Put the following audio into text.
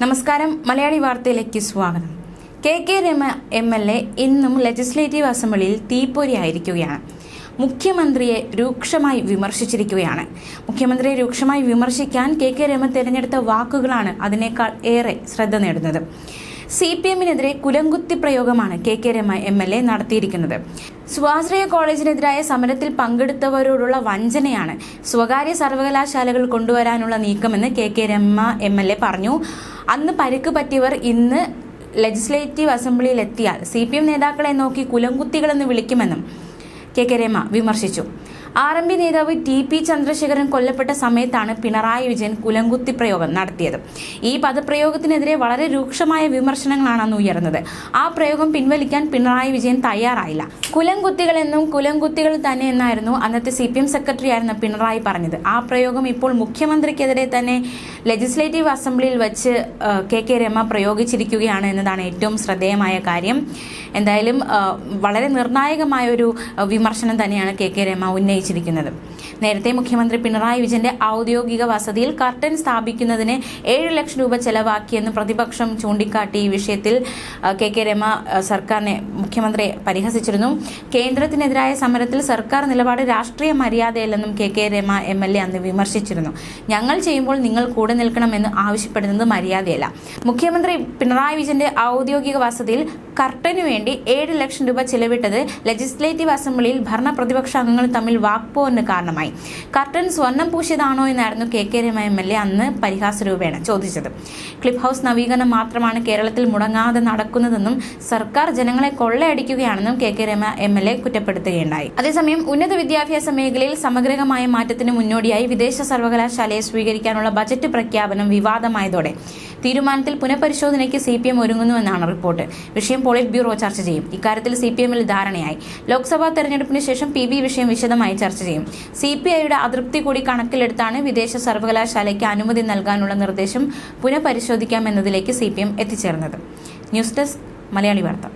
നമസ്കാരം. മലയാളി വാർത്തയിലേക്ക് സ്വാഗതം. K K Rema M L A ഇന്നും ലെജിസ്ലേറ്റീവ് അസംബ്ലിയിൽ തീപ്പൊരിയായിരിക്കുകയാണ് മുഖ്യമന്ത്രിയെ രൂക്ഷമായി വിമർശിച്ചിരിക്കുകയാണ്. മുഖ്യമന്ത്രിയെ രൂക്ഷമായി വിമർശിക്കാൻ കെ കെ രമ തിരഞ്ഞെടുത്ത വാക്കുകളാണ് അതിനേക്കാൾ ഏറെ ശ്രദ്ധ നേടുന്നത്. സി പി എമ്മിനെതിരെ കുലങ്കുത്തി പ്രയോഗമാണ് K K Rema M L A നടത്തിയിരിക്കുന്നത്. സ്വാശ്രയ കോളേജിനെതിരായ സമരത്തിൽ പങ്കെടുത്തവരോടുള്ള വഞ്ചനയാണ് സ്വകാര്യ സർവകലാശാലകൾ കൊണ്ടുവരാനുള്ള നീക്കമെന്ന് K K Rema M L A പറഞ്ഞു. അന്ന് പരിക്ക് പറ്റിയവർ ഇന്ന് ലെജിസ്ലേറ്റീവ് അസംബ്ലിയിൽ എത്തിയാൽ സി പി എം നേതാക്കളെ നോക്കി കുലങ്കുത്തികളെന്ന് വിളിക്കുമെന്നും കെ കെ രമ വിമർശിച്ചു. ആർ എം പി നേതാവ് ടി പി ചന്ദ്രശേഖരൻ കൊല്ലപ്പെട്ട സമയത്താണ് പിണറായി വിജയൻ കുലങ്കുത്തി പ്രയോഗം നടത്തിയത്. ഈ പദപ്രയോഗത്തിനെതിരെ വളരെ രൂക്ഷമായ വിമർശനങ്ങളാണ് അന്ന് ഉയർന്നത്. ആ പ്രയോഗം പിൻവലിക്കാൻ പിണറായി വിജയൻ തയ്യാറായില്ല. കുലംകുത്തികളെന്നും കുലംകുത്തികൾ തന്നെ എന്നായിരുന്നു അന്നത്തെ സി പി എം സെക്രട്ടറി ആയിരുന്ന പിണറായി പറഞ്ഞത്. ആ പ്രയോഗം ഇപ്പോൾ മുഖ്യമന്ത്രിക്കെതിരെ തന്നെ ലെജിസ്ലേറ്റീവ് അസംബ്ലിയിൽ വെച്ച് കെ കെ രമ പ്രയോഗിച്ചിരിക്കുകയാണ് എന്നതാണ് ഏറ്റവും ശ്രദ്ധേയമായ കാര്യം. എന്തായാലും വളരെ നിർണായകമായ ഒരു വിമർശനം തന്നെയാണ് കെ കെ രമ ഉന്നയിച്ചിരിക്കുന്നത്. നേരത്തെ മുഖ്യമന്ത്രി പിണറായി വിജയന്റെ ഔദ്യോഗിക വസതിയിൽ കർട്ടൻ സ്ഥാപിക്കുന്നതിന് ഏഴ് ലക്ഷം രൂപ ചെലവാക്കിയെന്ന് പ്രതിപക്ഷം ചൂണ്ടിക്കാട്ടി ഈ വിഷയത്തിൽ കെ കെ രമ സർക്കാരിനെ മുഖ്യമന്ത്രിയെ പരിഹസിച്ചിരുന്നു. കേന്ദ്രത്തിനെതിരായ സമരത്തിൽ സർക്കാർ നിലപാട് രാഷ്ട്രീയ മര്യാദയല്ലെന്നും K K Rama M L A അന്ന് വിമർശിച്ചിരുന്നു. ഞങ്ങൾ ചെയ്യുമ്പോൾ നിങ്ങൾ കൂടെ നിൽക്കണമെന്ന് ആവശ്യപ്പെടുന്നത് മര്യാദയല്ല. മുഖ്യമന്ത്രി പിണറായി വിജയന്റെ ഔദ്യോഗിക വസതിയിൽ കർട്ടനു വേണ്ടി ഏഴ് ലക്ഷം രൂപ ചെലവിട്ടത് ലെജിസ്ലേറ്റീവ് അസംബ്ലിയിൽ ഭരണ പ്രതിപക്ഷ അംഗങ്ങൾ തമ്മിൽ വാക്പോവിന് കാരണമായി. കർട്ടൻ സ്വർണം പൂശിയതാണോ എന്നായിരുന്നു K K Rama M L A അന്ന് പരിഹാസ രൂപേണ ചോദിച്ചത്. ക്ലിഫ് ഹൗസ് നവീകരണം മാത്രമാണ് കേരളത്തിൽ മുടങ്ങാതെ നടക്കുന്നതെന്നും സർക്കാർ ജനങ്ങളെ കൊള്ളയടിക്കുകയാണെന്നും K K Rama M L A കുറ്റപ്പെടുത്തുകയുണ്ടായി. അതേസമയം ഉന്നത വിദ്യാഭ്യാസ മേഖലയിൽ സമഗ്രമായ മാറ്റത്തിന് മുന്നോടിയായി വിദേശ സർവകലാശാലയെ സ്വീകരിക്കാനുള്ള ബജറ്റ് പ്രഖ്യാപനം വിവാദമായതോടെ തീരുമാനത്തിൽ പുനഃപരിശോധനയ്ക്ക് സി പി എം ഒരുങ്ങുന്നുവെന്നാണ് റിപ്പോർട്ട്. വിഷയം പോളിറ്റ് ബ്യൂറോ ചർച്ച ചെയ്യും. ഇക്കാര്യത്തിൽ സി പി എമ്മിൽ ധാരണയായി. ലോക്സഭാ തെരഞ്ഞെടുപ്പിന് ശേഷം പി ബി വിഷയം വിശദമായി ചർച്ച ചെയ്യും. സി പി ഐയുടെ അതൃപ്തി കൂടി കണക്കിലെടുത്താണ് വിദേശ സർവകലാശാലയ്ക്ക് അനുമതി നൽകാനുള്ള നിർദ്ദേശം പുനഃപരിശോധിക്കാമെന്നതിലേക്ക് സി പി എം എത്തിച്ചേർന്നത്. News desk Malayali Vartha.